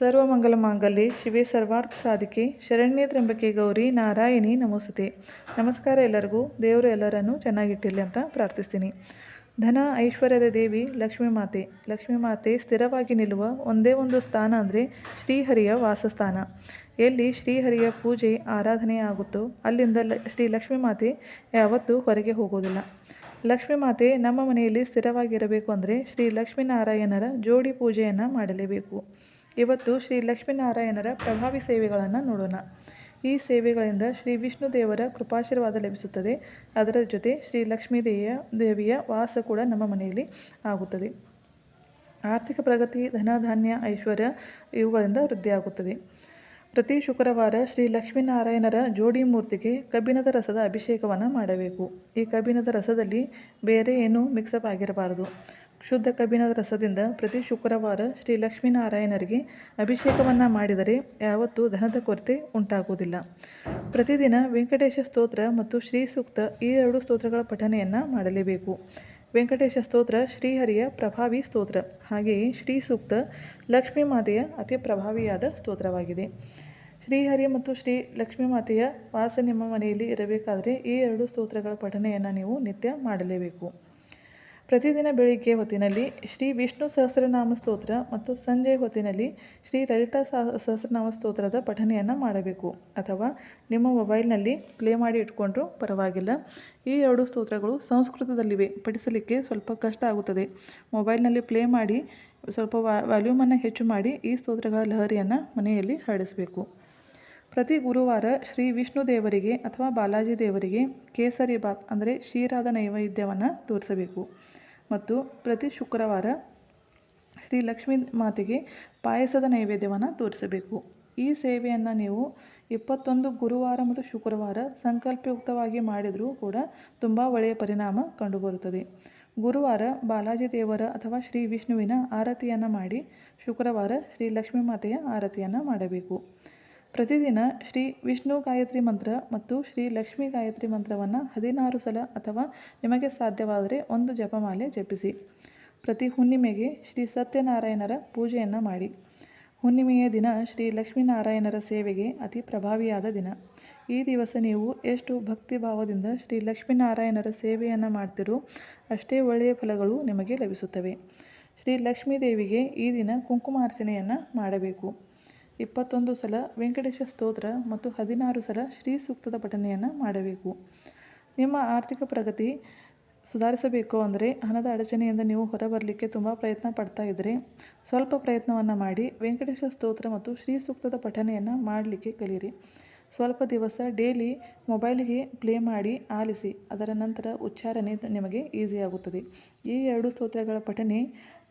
ಸರ್ವಮಂಗಲ ಮಾಂಗಲ್ಯ ಶಿವೆ ಸರ್ವಾರ್ಥ ಸಾಧಿಕೆ ಶರಣ್ಯ ತ್ರಂಬಕೆ ಗೌರಿ ನಾರಾಯಣಿ ನಮೋಸ್ತುತೆ. ನಮಸ್ಕಾರ ಎಲ್ಲರಿಗೂ. ದೇವರು ಎಲ್ಲರನ್ನು ಚೆನ್ನಾಗಿಟ್ಟಿರಲಿ ಅಂತ ಪ್ರಾರ್ಥಿಸ್ತೀನಿ. ಧನ ಐಶ್ವರ್ಯದ ದೇವಿ ಲಕ್ಷ್ಮೀ ಮಾತೆ. ಲಕ್ಷ್ಮೀ ಮಾತೆ ಸ್ಥಿರವಾಗಿ ನಿಲ್ಲುವ ಒಂದೇ ಒಂದು ಸ್ಥಾನ ಅಂದರೆ ಶ್ರೀಹರಿಯ ವಾಸಸ್ಥಾನ. ಎಲ್ಲಿ ಶ್ರೀಹರಿಯ ಪೂಜೆ, ಆರಾಧನೆ ಆಗುತ್ತೋ ಅಲ್ಲಿಂದ ಲ ಶ್ರೀ ಲಕ್ಷ್ಮೀ ಮಾತೆ ಯಾವತ್ತೂ ಹೊರಗೆ ಹೋಗೋದಿಲ್ಲ. ಲಕ್ಷ್ಮೀ ಮಾತೆ ನಮ್ಮ ಮನೆಯಲ್ಲಿ ಸ್ಥಿರವಾಗಿರಬೇಕು ಅಂದರೆ ಶ್ರೀ ಲಕ್ಷ್ಮೀನಾರಾಯಣರ ಜೋಡಿ ಪೂಜೆಯನ್ನು ಮಾಡಲೇಬೇಕು. ಇವತ್ತು ಶ್ರೀ ಲಕ್ಷ್ಮೀನಾರಾಯಣರ ಪ್ರಭಾವಿ ಸೇವೆಗಳನ್ನು ನೋಡೋಣ. ಈ ಸೇವೆಗಳಿಂದ ಶ್ರೀ ವಿಷ್ಣು ದೇವರ ಕೃಪಾಶೀರ್ವಾದ ಲಭಿಸುತ್ತದೆ. ಅದರ ಜೊತೆ ಶ್ರೀ ಲಕ್ಷ್ಮೀ ದೇವಿಯ ವಾಸ ಕೂಡ ನಮ್ಮ ಮನೆಯಲ್ಲಿ ಆಗುತ್ತದೆ. ಆರ್ಥಿಕ ಪ್ರಗತಿ ಧನ ಧಾನ್ಯ ಐಶ್ವರ್ಯ ಇವುಗಳಿಂದ ವೃದ್ಧಿಯಾಗುತ್ತದೆ. ಪ್ರತಿ ಶುಕ್ರವಾರ ಶ್ರೀ ಲಕ್ಷ್ಮೀನಾರಾಯಣರ ಜೋಡಿ ಮೂರ್ತಿಗೆ ಕಬ್ಬಿಣದ ರಸದ ಅಭಿಷೇಕವನ್ನು ಮಾಡಬೇಕು. ಈ ಕಬ್ಬಿಣದ ರಸದಲ್ಲಿ ಬೇರೆ ಏನೂ ಮಿಕ್ಸಪ್ ಆಗಿರಬಾರದು. ಶುದ್ಧ ಕಬ್ಬಿಣದ ರಸದಿಂದ ಪ್ರತಿ ಶುಕ್ರವಾರ ಶ್ರೀ ಲಕ್ಷ್ಮೀನಾರಾಯಣರಿಗೆ ಅಭಿಷೇಕವನ್ನು ಮಾಡಿದರೆ ಯಾವತ್ತೂ ಧನದ ಕೊರತೆ ಉಂಟಾಗುವುದಿಲ್ಲ. ಪ್ರತಿದಿನ ವೆಂಕಟೇಶ ಸ್ತೋತ್ರ ಮತ್ತು ಶ್ರೀ ಸೂಕ್ತ ಈ ಎರಡು ಸ್ತೋತ್ರಗಳ ಪಠನೆಯನ್ನು ಮಾಡಲೇಬೇಕು. ವೆಂಕಟೇಶ ಸ್ತೋತ್ರ ಶ್ರೀಹರಿಯ ಪ್ರಭಾವಿ ಸ್ತೋತ್ರ. ಹಾಗೆಯೇ ಶ್ರೀ ಸೂಕ್ತ ಲಕ್ಷ್ಮೀ ಮಾತೆಯ ಅತಿ ಪ್ರಭಾವಿಯಾದ ಸ್ತೋತ್ರವಾಗಿದೆ. ಶ್ರೀಹರಿ ಮತ್ತು ಶ್ರೀ ಲಕ್ಷ್ಮೀ ಮಾತೆಯ ವಾಸ ನಿಮ್ಮ ಮನೆಯಲ್ಲಿ ಇರಬೇಕಾದರೆ ಈ ಎರಡು ಸ್ತೋತ್ರಗಳ ಪಠನೆಯನ್ನು ನೀವು ನಿತ್ಯ ಮಾಡಲೇಬೇಕು. ಪ್ರತಿದಿನ ಬೆಳಿಗ್ಗೆ ಹೊತ್ತಿನಲ್ಲಿ ಶ್ರೀ ವಿಷ್ಣು ಸಹಸ್ರನಾಮ ಸ್ತೋತ್ರ ಮತ್ತು ಸಂಜೆ ಹೊತ್ತಿನಲ್ಲಿ ಶ್ರೀ ಲಲಿತಾ ಸಹಸ್ರನಾಮ ಸ್ತೋತ್ರದ ಪಠನೆಯನ್ನು ಮಾಡಬೇಕು. ಅಥವಾ ನಿಮ್ಮ ಮೊಬೈಲ್ನಲ್ಲಿ ಪ್ಲೇ ಮಾಡಿ ಇಟ್ಕೊಂಡ್ರೂ ಪರವಾಗಿಲ್ಲ. ಈ ಎರಡು ಸ್ತೋತ್ರಗಳು ಸಂಸ್ಕೃತದಲ್ಲಿವೆ. ಪಠಿಸಲಿಕ್ಕೆ ಸ್ವಲ್ಪ ಕಷ್ಟ ಆಗುತ್ತದೆ. ಮೊಬೈಲ್ನಲ್ಲಿ ಪ್ಲೇ ಮಾಡಿ ಸ್ವಲ್ಪ ವಾಲ್ಯೂಮನ್ನು ಹೆಚ್ಚು ಮಾಡಿ ಈ ಸ್ತೋತ್ರಗಳ ಲಹರಿಯನ್ನು ಮನೆಯಲ್ಲಿ ಹರಡಿಸಬೇಕು ಪ್ರತಿ ಗುರುವಾರ ಶ್ರೀ ವಿಷ್ಣು ದೇವರಿಗೆ ಅಥವಾ ಬಾಲಾಜಿ ದೇವರಿಗೆ ಕೇಸರಿ ಬಾತ್ ಅಂದರೆ ಶೀರಾದ ನೈವೇದ್ಯವನ್ನು ತೋರಿಸಬೇಕು. ಮತ್ತು ಪ್ರತಿ ಶುಕ್ರವಾರ ಶ್ರೀ ಲಕ್ಷ್ಮೀ ಮಾತೆಗೆ ಪಾಯಸದ ನೈವೇದ್ಯವನ್ನು ತೋರಿಸಬೇಕು. ಈ ಸೇವೆಯನ್ನು ನೀವು ಇಪ್ಪತ್ತೊಂದು ಗುರುವಾರ ಮತ್ತು ಶುಕ್ರವಾರ ಸಂಕಲ್ಪಯುಕ್ತವಾಗಿ ಮಾಡಿದರೂ ಕೂಡ ತುಂಬ ಒಳ್ಳೆಯ ಪರಿಣಾಮ ಕಂಡುಬರುತ್ತದೆ. ಗುರುವಾರ ಬಾಲಾಜಿ ದೇವರ ಅಥವಾ ಶ್ರೀ ವಿಷ್ಣುವಿನ ಆರತಿಯನ್ನು ಮಾಡಿ ಶುಕ್ರವಾರ ಶ್ರೀ ಲಕ್ಷ್ಮೀ ಮಾತೆಯ ಆರತಿಯನ್ನು ಮಾಡಬೇಕು. ಪ್ರತಿದಿನ ಶ್ರೀ ವಿಷ್ಣು ಗಾಯತ್ರಿ ಮಂತ್ರ ಮತ್ತು ಶ್ರೀ ಲಕ್ಷ್ಮಿ ಗಾಯತ್ರಿ ಮಂತ್ರವನ್ನು ಹದಿನಾರು ಸಲ ಅಥವಾ ನಿಮಗೆ ಸಾಧ್ಯವಾದರೆ ಒಂದು ಜಪಮಾಲೆ ಜಪಿಸಿ. ಪ್ರತಿ ಹುಣ್ಣಿಮೆಗೆ ಶ್ರೀ ಸತ್ಯನಾರಾಯಣರ ಪೂಜೆಯನ್ನು ಮಾಡಿ. ಹುಣ್ಣಿಮೆಯ ದಿನ ಶ್ರೀ ಲಕ್ಷ್ಮೀನಾರಾಯಣರ ಸೇವೆಗೆ ಅತಿ ಪ್ರಭಾವಿಯಾದ ದಿನ. ಈ ದಿವಸ ನೀವು ಎಷ್ಟು ಭಕ್ತಿ ಭಾವದಿಂದ ಶ್ರೀ ಲಕ್ಷ್ಮೀನಾರಾಯಣರ ಸೇವೆಯನ್ನು ಮಾಡ್ತಿರೋ ಅಷ್ಟೇ ಒಳ್ಳೆಯ ಫಲಗಳು ನಿಮಗೆ ಲಭಿಸುತ್ತವೆ. ಶ್ರೀ ಲಕ್ಷ್ಮೀ ದೇವಿಗೆ ಈ ದಿನ ಕುಂಕುಮಾರ್ಚನೆಯನ್ನು ಮಾಡಬೇಕು. ಇಪ್ಪತ್ತೊಂದು ಸಲ ವೆಂಕಟೇಶ ಸ್ತೋತ್ರ ಮತ್ತು ಹದಿನಾರು ಸಲ ಶ್ರೀ ಸೂಕ್ತದ ಪಠನೆಯನ್ನು ಮಾಡಬೇಕು. ನಿಮ್ಮ ಆರ್ಥಿಕ ಪ್ರಗತಿ ಸುಧಾರಿಸಬೇಕು ಅಂದರೆ ಹಣದ ಅಡಚಣೆಯಿಂದ ನೀವು ಹೊರಬರಲಿಕ್ಕೆ ತುಂಬ ಪ್ರಯತ್ನ ಪಡ್ತಾ ಇದ್ದರೆ ಸ್ವಲ್ಪ ಪ್ರಯತ್ನವನ್ನು ಮಾಡಿ ವೆಂಕಟೇಶ ಸ್ತೋತ್ರ ಮತ್ತು ಶ್ರೀ ಸೂಕ್ತದ ಪಠನೆಯನ್ನು ಮಾಡಲಿಕ್ಕೆ ಕಲಿಯಿರಿ. ಸ್ವಲ್ಪ ದಿವಸ ಡೇಲಿ ಮೊಬೈಲಿಗೆ ಪ್ಲೇ ಮಾಡಿ ಆಲಿಸಿ, ಅದರ ನಂತರ ಉಚ್ಚಾರಣೆ ನಿಮಗೆ ಈಸಿ ಆಗುತ್ತದೆ. ಈ ಎರಡು ಸ್ತೋತ್ರಗಳ ಪಠನೆ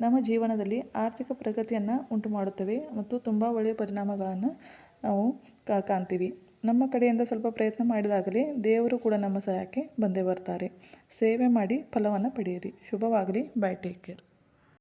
ನಮ್ಮ ಜೀವನದಲ್ಲಿ ಆರ್ಥಿಕ ಪ್ರಗತಿಯನ್ನು ಉಂಟು ಮಾಡುತ್ತವೆ ಮತ್ತು ತುಂಬ ಒಳ್ಳೆಯ ಪರಿಣಾಮಗಳನ್ನು ನಾವು ಕಾಣ್ತೀವಿ. ನಮ್ಮ ಕಡೆಯಿಂದ ಸ್ವಲ್ಪ ಪ್ರಯತ್ನ ಮಾಡಿದಾಗಲೇ ದೇವರು ಕೂಡ ನಮ್ಮ ಸಹಾಯಕ್ಕೆ ಬಂದೇ ಬರ್ತಾರೆ. ಸೇವೆ ಮಾಡಿ ಫಲವನ್ನು ಪಡೆಯಿರಿ. ಶುಭವಾಗಲಿ. Bye take care